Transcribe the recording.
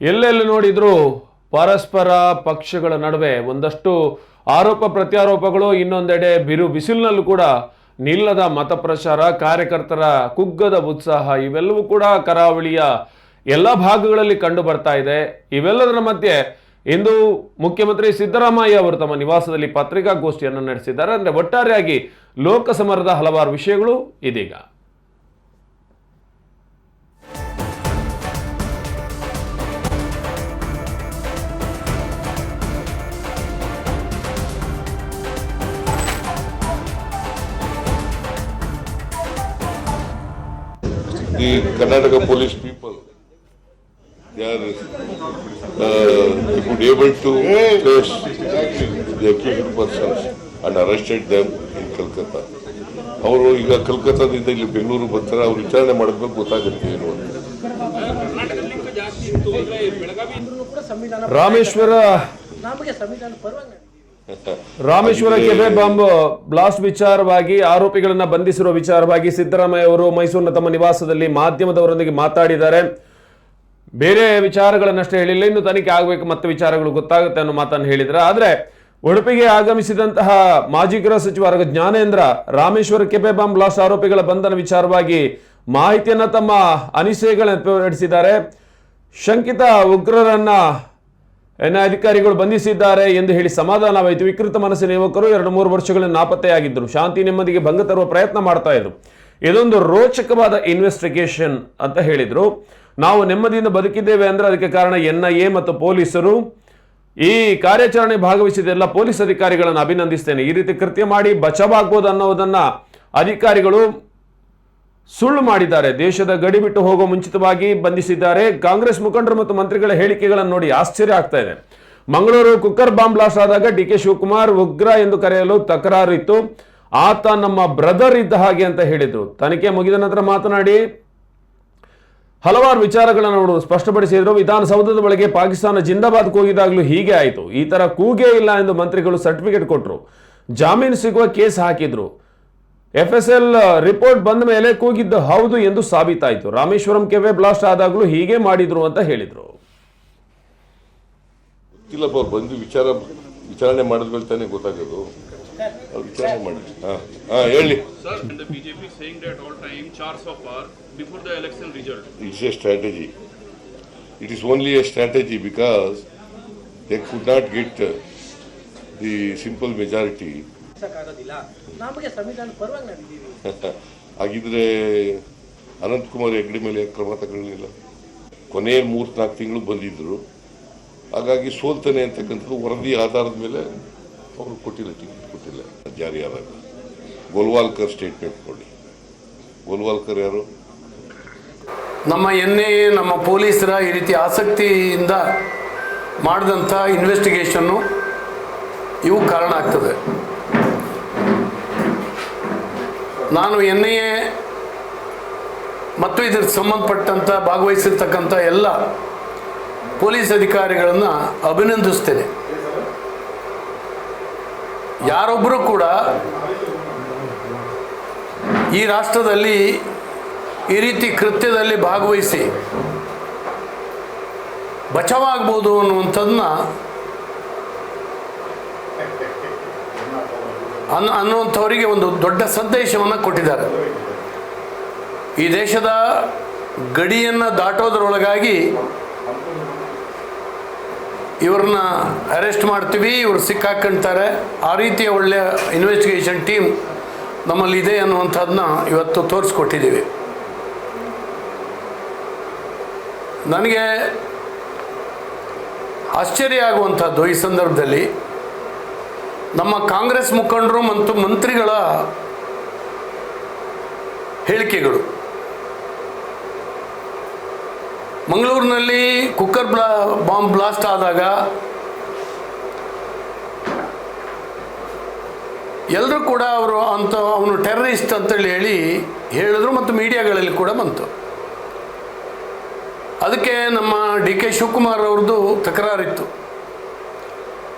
ಎಲ್ಲೆಲ್ಲಿ ನೋಡಿದ್ರು ಪರಸ್ಪರ ಪಕ್ಷಗಳ ನಡುವೆ ಒಂದಷ್ಟು ಆರೋಪ ಪ್ರತ್ಯಾರೋಪಗಳು, ಇನ್ನೊಂದೆಡೆ ಬಿರು ಬಿಸಿಲಿನಲ್ಲೂ ಕೂಡ ನಿಲ್ಲದ ಮತ ಪ್ರಚಾರ, ಕಾರ್ಯಕರ್ತರ ಕುಗ್ಗದ ಉತ್ಸಾಹ, ಇವೆಲ್ಲವೂ ಕೂಡ ಕರಾವಳಿಯ ಎಲ್ಲ ಭಾಗಗಳಲ್ಲಿ ಕಂಡು ಬರ್ತಾ ಇದೆ. ಇವೆಲ್ಲದರ ಮಧ್ಯೆ ಇಂದು ಮುಖ್ಯಮಂತ್ರಿ ಸಿದ್ದರಾಮಯ್ಯ ಅವರು ತಮ್ಮ ನಿವಾಸದಲ್ಲಿ ಪತ್ರಿಕಾಗೋಷ್ಠಿಯನ್ನು ನಡೆಸಿದ್ದಾರೆ. ಅಂದರೆ ಒಟ್ಟಾರೆಯಾಗಿ ಲೋಕಸಮರದ ಹಲವಾರು ವಿಷಯಗಳು ಇದೀಗ. ದಿ ಕರ್ನಾಟಕ ಪೊಲೀಸ್ ಪೀಪಲ್ ಯಾರು? Good able to oh place the accusation persons and arrested them in Calcutta ಅವರು ಈಗ ಕಲ್ಕತ್ತಾದಿಂದ ಇಲ್ಲಿ ಬೆಂಗಳೂರು ಬರ್ತಾರೆ ಅವ್ರು ವಿಚಾರಣೆ ಮಾಡಿದ್ಮೇಲೆ ಗೊತ್ತಾಗತ್ತಿಲ್ಲ ನೋಡಿ Rameshwara Rameshwara cafe bomb blast ವಿಚಾರವಾಗಿ ಆರೋಪಿಗಳನ್ನ ಬಂಧಿಸಿರುವ ವಿಚಾರವಾಗಿ ಸಿದ್ದರಾಮಯ್ಯ ಅವರು ಮೈಸೂರಿನ ತಮ್ಮ ನಿವಾಸದಲ್ಲಿ ಮಾಧ್ಯಮದವರೊಂದಿಗೆ ಮಾತಾಡಿದ್ದಾರೆ. ಬೇರೆ ವಿಚಾರಗಳನ್ನಷ್ಟೇ ಹೇಳಿಲ್ಲ. ಇನ್ನು ತನಿಖೆ ಆಗಬೇಕು ಮತ್ತೆ ವಿಚಾರಗಳು ಗೊತ್ತಾಗುತ್ತೆ ಅನ್ನೋ ಮಾತನ್ನು ಹೇಳಿದ್ದಾರೆ. ಆದರೆ ಉಡುಪಿಗೆ ಆಗಮಿಸಿದಂತಹ ಮಾಜಿ ಗೃಹ ಸಚಿವ. Jnanendra Rameshwara cafe bomb blast ಆರೋಪಿಗಳ ಬಂಧನ ವಿಚಾರವಾಗಿ ಮಾಹಿತಿಯನ್ನ ತಮ್ಮ ಅನಿಸಿಕೆಗಳನ್ನು ನಡೆಸಿದ್ದಾರೆ. ಶಂಕಿತ ಉಗ್ರರನ್ನ ಎನ್ನ ಅಧಿಕಾರಿಗಳು ಬಂಧಿಸಿದ್ದಾರೆ ಎಂದು ಹೇಳಿ ಸಮಾಧಾನವಾಯಿತು ವಿಕೃತ ಮನಸ್ಸಿನ ಯುವಕರು ಎರಡು ಮೂರು ವರ್ಷಗಳ ನಾಪತ್ತೆಯಾಗಿದ್ದರು. ಶಾಂತಿ ನೆಮ್ಮದಿಗೆ ಭಂಗ ತರುವ ಪ್ರಯತ್ನ ಮಾಡ್ತಾ ಇದ್ರು. ಇದೊಂದು ರೋಚಕವಾದ ಇನ್ವೆಸ್ಟಿಗೇಷನ್ ಅಂತ ಹೇಳಿದರು. ನಾವು ನೆಮ್ಮದಿಯಿಂದ ಬದುಕಿದ್ದೇವೆ ಅಂದ್ರೆ ಅದಕ್ಕೆ ಕಾರಣ ಎನ್ ಐ ಎ ಮತ್ತು ಪೊಲೀಸರು. ಈ ಕಾರ್ಯಾಚರಣೆ ಭಾಗವಹಿಸಿದ ಎಲ್ಲ ಪೊಲೀಸ್ ಅಧಿಕಾರಿಗಳನ್ನು ಅಭಿನಂದಿಸ್ತೇನೆ. ಈ ರೀತಿ ಕೃತ್ಯ ಮಾಡಿ ಬಚಾವಾಗ್ಬೋದು ಅನ್ನೋದನ್ನು ಅಧಿಕಾರಿಗಳು ಸುಳ್ಳು ಮಾಡಿದ್ದಾರೆ. ದೇಶದ ಗಡಿ ಬಿಟ್ಟು ಹೋಗುವ ಮುಂಚಿತವಾಗಿ ಬಂಧಿಸಿದ್ದಾರೆ. ಕಾಂಗ್ರೆಸ್ ಮುಖಂಡರು ಮತ್ತು ಮಂತ್ರಿಗಳ ಹೇಳಿಕೆಗಳನ್ನು ನೋಡಿ ಆಶ್ಚರ್ಯ ಆಗ್ತಾ ಇದೆ. ಮಂಗಳೂರು ಕುಕ್ಕರ್ ಬಾಂಬ್ ಬ್ಲಾಸ್ಟ್ ಆದಾಗ ಡಿ ಕೆ ಶಿವಕುಮಾರ್ ಉಗ್ರ ಎಂದು ಕರೆಯಲು ತಕರಾರು ಇತ್ತು. ಆತ ನಮ್ಮ ಬ್ರದರ್ ಇದ್ದ ಹಾಗೆ ಅಂತ ಹೇಳಿದ್ರು. ತನಿಖೆ ಮುಗಿದ ನಂತರ ಮಾತನಾಡಿ, ಹಲವಾರು ವಿಚಾರಗಳನ್ನು ಅವರು ಸ್ಪಷ್ಟಪಡಿಸಿದ್ರು. ವಿಧಾನಸೌಧದ ಒಳಗೆ ಪಾಕಿಸ್ತಾನ ಜಿಂದಾಬಾದ್ ಕೂಗಿದಾಗಲೂ ಹೀಗೆ ಆಯಿತು. ಈ ಥರ ಕೂಗೇ ಇಲ್ಲ ಎಂದು ಮಂತ್ರಿಗಳು ಸರ್ಟಿಫಿಕೇಟ್ ಕೊಟ್ಟರು ಜಾಮೀನು ಸಿಗುವ ಕೇಸ್ ಹಾಕಿದ್ರು. ಎಫ್ ಎಸ್ ಎಲ್ ರಿಪೋರ್ಟ್ ಬಂದ ಮೇಲೆ ಕೂಗಿದ್ದು ಹೌದು ಎಂದು ಸಾಬೀತಾಯಿತು. ರಾಮೇಶ್ವರಂ ಕೆವೆ ಬ್ಲಾಸ್ಟ್ ಆದಾಗಲೂ ಹೀಗೆ ಮಾಡಿದ್ರು ಅಂತ ಹೇಳಿದರು. ಅವ್ರು ಬಂದು ವಿಚಾರ ವಿಚಾರಣೆ ಮಾಡಿದ್ಮೇಲೆ ತಾನೇ ಗೊತ್ತಾಗೋದು ಅವ್ರು ವಿಚಾರಣೆ ಮಾಡಿ ಹಾ ಹಾ ಹೇಳಿ. Strategy it saying that a strategy chars they power not the the result. It's ಆಗೋದಿಲ್ಲ ನಮಗೆ ಸಂವಿಧಾನ ಪರವಾಗಿ ನಾವಿದ್ದೀವಿ. ಹಾಗಿದ್ರೆ ಅನಂತಕುಮಾರ್ ಹೆಗ್ಡೆ ಮೇಲೆ ಕ್ರಮ ತಗೊಳ್ಳಿಲ್ಲ. ಕೊನೆಯ ಮೂರು ನಾಲ್ಕು ತಿಂಗಳು ಬಂದಿದ್ದರು ಹಾಗಾಗಿ ಸೋಲ್ತಾನೆ ಅಂತಕ್ಕಂಥದ್ದು ವರದಿ ಆಧಾರದ ಮೇಲೆ ಅವರು ಕೊಟ್ಟಿಲ್ಲ ಟಿಕೆಟ್ ಕೊಟ್ಟಿಲ್ಲ. ಜಾರಿ ಆದಾಗ ಗೋಲ್ವಾಲ್ಕರ್ ಸ್ಟೇಟ್ಮೆಂಟ್ ನೋಡಿ ಗೋಲ್ವಾಲ್ಕರ್ ಯಾರು? ನಮ್ಮ ಎನ್ ಎ ನಮ್ಮ ಪೊಲೀಸರ ಈ ರೀತಿ ಆಸಕ್ತಿಯಿಂದ ಮಾಡಿದಂಥ ಇನ್ವೆಸ್ಟಿಗೇಷನ್ನು ಇವು ಕಾರಣ ಆಗ್ತದೆ. ನಾನು ಎನ್ ಐ ಎ ಮತ್ತು ಇದಕ್ಕೆ ಸಂಬಂಧಪಟ್ಟಂಥ ಭಾಗವಹಿಸಿರ್ತಕ್ಕಂಥ ಎಲ್ಲ ಪೊಲೀಸ್ ಅಧಿಕಾರಿಗಳನ್ನು ಅಭಿನಂದಿಸ್ತೇನೆ. ಯಾರೊಬ್ಬರು ಕೂಡ ಈ ರಾಷ್ಟ್ರದಲ್ಲಿ ಈ ರೀತಿ ಕೃತ್ಯದಲ್ಲಿ ಭಾಗವಹಿಸಿ ಬಚಾವಾಗ್ಬೋದು ಅನ್ನುವಂಥದ್ದನ್ನ ಅನ್, ಅನ್ನುವಂಥವರಿಗೆ ಒಂದು ದೊಡ್ಡ ಸಂದೇಶವನ್ನು ಕೊಟ್ಟಿದ್ದಾರೆ. ಈ ದೇಶದ ಗಡಿಯನ್ನು ದಾಟೋದ್ರೊಳಗಾಗಿ ಇವ್ರನ್ನ ಅರೆಸ್ಟ್ ಮಾಡ್ತೀವಿ, ಇವರು ಸಿಕ್ಕಾಕೊಂತಾರೆ ಆ ರೀತಿಯ ಒಳ್ಳೆಯ ಇನ್ವೆಸ್ಟಿಗೇಷನ್ ಟೀಮ್ ನಮ್ಮಲ್ಲಿದೆ ಅನ್ನುವಂಥದ್ದನ್ನ ಇವತ್ತು ತೋರಿಸ್ಕೊಟ್ಟಿದ್ದೀವಿ. ನನಗೆ ಆಶ್ಚರ್ಯ ಆಗುವಂಥದ್ದು ಈ ಸಂದರ್ಭದಲ್ಲಿ. ನಮ್ಮ ಕಾಂಗ್ರೆಸ್ ಮುಖಂಡರು ಮತ್ತು ಮಂತ್ರಿಗಳ ಹೇಳಿಕೆಗಳು. ಮಂಗಳೂರಿನಲ್ಲಿ ಕುಕ್ಕರ್ ಬ್ಲಾ, ಬಾಂಬ್ ಬ್ಲಾಸ್ಟ್ ಆದಾಗ ಎಲ್ಲರೂ ಕೂಡ ಅವರು ಅಂತ, ಅವನು ಟೆರರಿಸ್ಟ್ ಅಂತೇಳಿ ಹೇಳಿ ಹೇಳಿದ್ರು ಮತ್ತು ಮೀಡಿಯಾಗಳಲ್ಲಿ ಕೂಡ ಬಂತು. ಅದಕ್ಕೆ ನಮ್ಮ ಡಿ ಕೆ ಶಿವಕುಮಾರ್ ಅವ್ರದ್ದು ತಕರಾರಿತ್ತು.